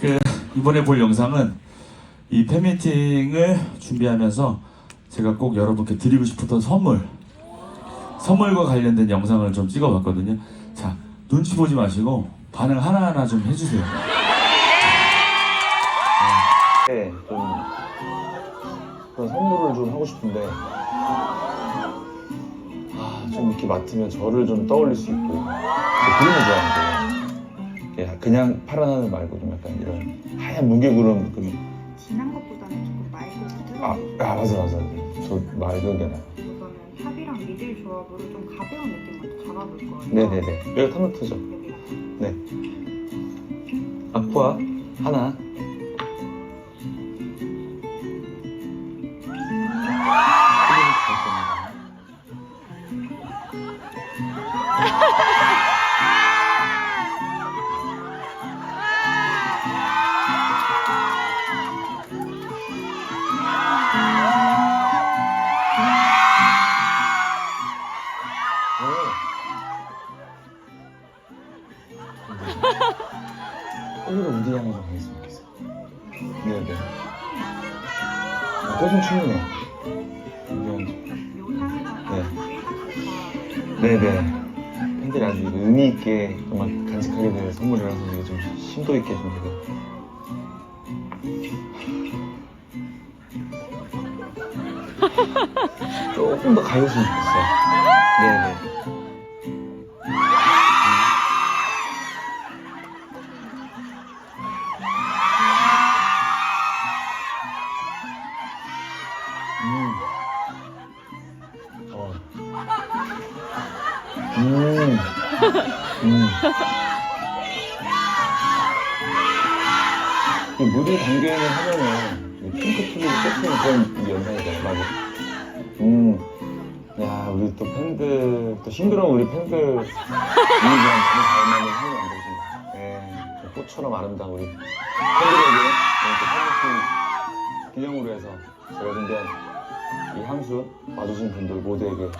그 이번에 볼 영상은 이 팬미팅을 준비하면서 제가 꼭 여러분께 드리고 싶었던 선물 선물과 관련된 영상을 좀 찍어봤거든요. 자 눈치 보지 마시고 반응 하나하나 좀 해주세요. 네, 좀 그런 선물을 좀 하고 싶은데 아, 좀 이렇게 맡으면 저를 좀 떠올릴 수 있고 저 그림을 좋아하는데 예, 그냥 파란 하늘 말고 좀 약간 이런 하얀 무게구름 그림 진한 것보다는 조금 맑고 부드러운 아, 아 맞아 맞아. 저 맑은 게 나요 이거는 탑이랑 미들 조합으로 좀 가벼운 느낌으로 잡아볼 거예요. 네네네. 여기 탐노트죠. 여기가 네. 아쿠아 하나 오늘은 우디 향이 좀 강했으면 좋겠어. 네네. 아, 꽃은 향에다가 네. 네네. 팬들이 아주 의미 있게 정말 간직하게 될 선물이라서 이게 좀 심도 있게 좀 되게. 조금 더 가였으면 좋겠어요. 네네. 어. 음. 음. 이 무드 단계는 하면은 이 핑크 튀김 세트는 그런 이 영상이잖아요, 맞아. 음. 야, 우리 또 팬들, 또 싱그러운 우리 팬들, 이랑 너무 잘 맞는 향이 안 되지. 예, 저 꽃처럼 아름다운 우리 팬들에게 향수 와주신 분들 모두에게.